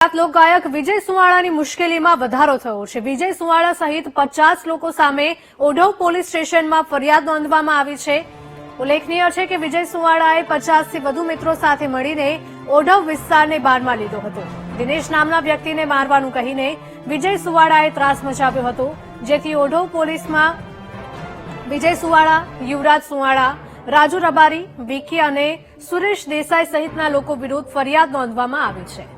લોકગાયક વિજય સુવાળાની મુશ્કેલીમાં વધારો થયો છે. વિજય સુવાળા સહિત પચાસ લોકો સામે ઓઢવ પોલીસ સ્ટેશનમાં ફરિયાદ નોંધવામાં આવી છે. ઉલ્લેખનીય છે કે વિજય સુવાળાએ પચાસથી વધુ મિત્રો સાથે મળીને ઓઢવ વિસ્તારને બાનમાં લીધો હતો. દિનેશ નામના વ્યક્તિને મારવાનું કહીને વિજય સુવાળાએ ત્રાસ મચાવ્યો હતો. જેથી ઓઢવ પોલીસમાં વિજય સુવાળા, યુવરાજ સુવાળા, રાજુ રબારી વિકી અને સુરેશ દેસાઈ સહિતના લોકો વિરુદ્ધ ફરિયાદ નોંધવામાં આવી છે.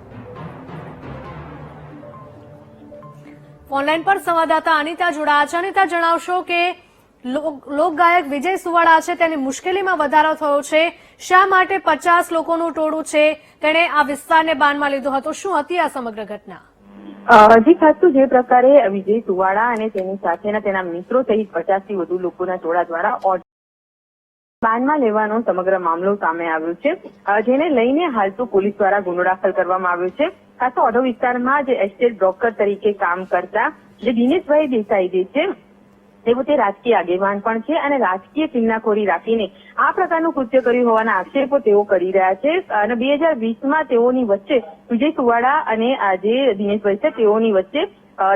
ઓનલાઈન પર સંવાદદાતા અનિતા જોડાયા છે. અનિતા, જણાવશો કે લોક- લોકગાયક વિજય સુવાળા છે. તેની મુશ્કેલીમાં વધારો થયો છે. શા માટે પચાસ લોકોનું ટોળું છે? તેણે આ વિસ્તારને બાનમાં લીધો હતો. શું હતી આ સમગ્ર ઘટના? હજી ખાસ જે પ્રકારે વિજય સુવાળા અને તેની સાથેના તેના મિત્રો સહિત પચાસથી વધુ લોકોના ટોળા દ્વારા બાનમાં લેવાનો સમગ્ર મામલો સામે આવ્યો છે. જેને લઈને હાલ તો પોલીસ દ્વારા ગુનો દાખલ કરવામાં આવ્યો છે. ખાસ તો ઓઢો વિસ્તારમાં જે એસ્ટેટ બ્રોકર તરીકે કામ કરતા જે દિનેશભાઈ દેસાઈ જે છે તે રાજકીય આગેવાન પણ છે અને રાજકીય કિન્નાખોરી રાખીને આ પ્રકારનું કૃત્ય કર્યું હોવાના આક્ષેપો તેઓ કરી રહ્યા છે. અને બે હજાર વીસમાં તેઓની વચ્ચે વિજય સુવાડા અને જે દિનેશભાઈ છે, તેઓની વચ્ચે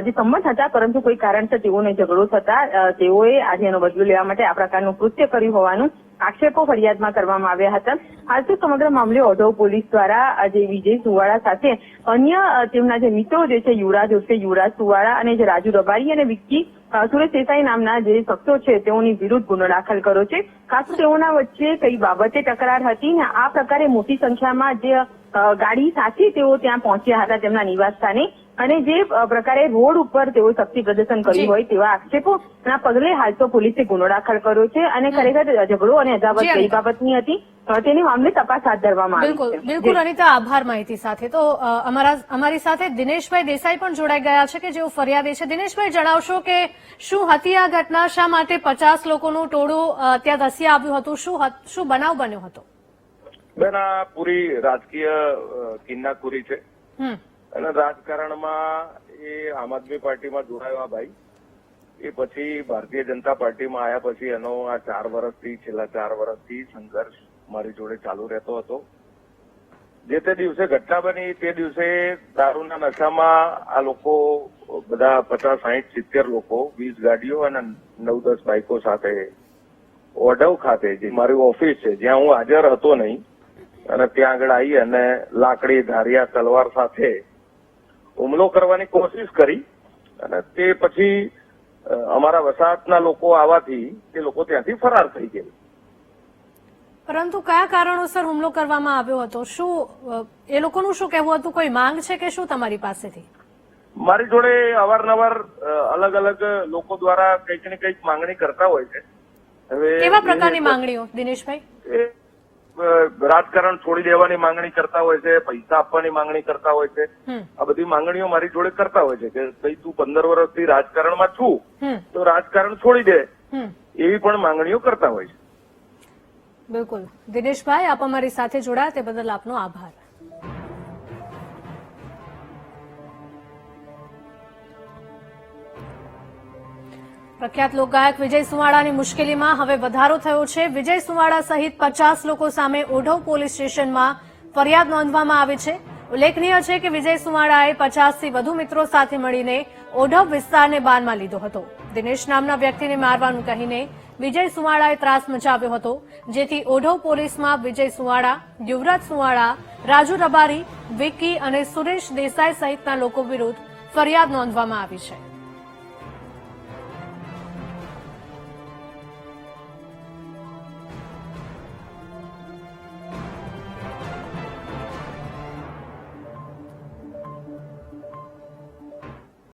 જે સંબંધ હતા, પરંતુ કોઈ કારણસર તેઓને ઝઘડો થતા તેઓએ આજે એનો બદલો લેવા માટે આ પ્રકારનું કૃત્ય કર્યું હોવાનું આક્ષેપો ફરિયાદમાં કરવામાં આવ્યા હતા. હાલ તો સમગ્ર મામલે ઓઢવ પોલીસ દ્વારા આજે વિજય સુવાળા સાથે અન્ય તેમના જે મિત્રો જે છે, યુવરાજ ઉર્ફે યુવરાજ સુવાળા અને જે રાજુ રબારી અને વિક્કી સુરેશ દેસાઈ નામના જે શખ્સો છે, તેઓની વિરુદ્ધ ગુનો દાખલ કર્યો છે. ખાસ તેઓના વચ્ચે કઈ બાબતે તકરાર હતી ને આ પ્રકારે મોટી સંખ્યામાં જે ગાડી સાથે તેઓ ત્યાં પહોંચ્યા હતા તેમના નિવાસસ્થાને અને જે પ્રકારે રોડ ઉપર તેઓ શક્તિ પ્રદર્શન કર્યું હોય તેવા આક્ષેપોના પગલે હાલ તો પોલીસે ગુનો દાખલ કર્યો છે અને ખરેખર ઝઘડો અને અદાવત કઈ બાબતની હતી તેની મામલે તપાસ હાથ ધરવામાં આવી બિલકુલ બિલકુલ અનિતા આભાર માહિતી સાથે. તો અમારા અમારી સાથે દિનેશભાઈ દેસાઈ પણ જોડાઈ ગયા છે કે જેઓ ફરિયાદી છે. દિનેશભાઈ જણાવશો કે શું હતી આ ઘટના? શા માટે પચાસ લોકોનું ટોળું ત્યાં ધસી આવ્યું હતું? શું શું બનાવ બન્યો હતો? બેન આ પૂરી રાજકીય કિન્નાખોરી છે. અને રાજકારણમાં એ આમ આદમી પાર્ટીમાં જોડાયો આ ભાઈ. એ પછી ભારતીય જનતા પાર્ટીમાં આવ્યા પછી એનો આ ચાર વર્ષથી છેલ્લા ચાર વર્ષથી સંઘર્ષ મારી જોડે ચાલુ રહેતો હતો. જે તે દિવસે ઘટના બની તે દિવસે દારૂના નશામાં આ લોકો બધા પચાસ સાહીઠ સિત્તેર લોકો વીસ ગાડીઓ અને નવ દસ બાઇકો સાથે ઓઢવ ખાતે જે મારી ઓફિસ છે જ્યાં હું હાજર હતો નહીં અને ત્યાં આગળ આવી અને લાકડી ધારિયા તલવાર સાથે હુમલો કરવાની કોશિશ કરી. અને તે પછી અમારા વસાહતના લોકો આવવાથી તે લોકો ત્યાંથી ફરાર થઈ ગયા. પરંતુ કયા કારણોસર હુમલો કરવામાં આવ્યો હતો? શું એ લોકોનું શું કહેવું હતું? કોઈ માંગ છે કે શું તમારી પાસેથી? મારી જોડે અવારનવાર અલગ અલગ લોકો દ્વારા કંઈક ને કંઈક માંગણી કરતા હોય છે. હવે કેવા પ્રકારની માંગણીઓ દિનેશભાઈ? રાજકારણ છોડી દેવાની માંગણી કરતા હોય છે પૈસા આપવાની માંગણી કરતા હોય છે. આ બધી માંગણીઓ મારી જોડે કરતા હોય છે કે ભાઈ તું પંદર વર્ષથી રાજકારણમાં છું તો રાજકારણ છોડી દે. એવી પણ માંગણીઓ કરતા હોય છે. બિલકુલ. દિનેશભાઈ આપ અમારી સાથે જોડાયા તે બદલ આપનો આભાર. પ્રખ્યાત લોકગાયક વિજય સુવાળાની મુશ્કેલીમાં હવે વધારો થયો છે. વિજય સુવાળા સહિત પચાસ લોકો સામે ઓઢવ પોલીસ સ્ટેશનમાં ફરિયાદ નોંધવામાં આવી છે. ઉલ્લેખનીય છે કે વિજય સુવાળાએ પચાસથી વધુ મિત્રો સાથે મળીને ઓઢવ વિસ્તારને બાનમાં લીધો હતો. દિનેશ નામના વ્યક્તિને મારવાનું કહીને વિજય સુવાળાએ ત્રાસ મચાવ્યો હતો. જેથી ઓઢવ પોલીસમાં વિજય સુવાળા યુવરાજ સુવાળા રાજુ રબારી, વિક્કી અને સુરેશ દેસાઈ સહિતના લોકો વિરુદ્ધ ફરિયાદ નોંધવામાં આવી છે.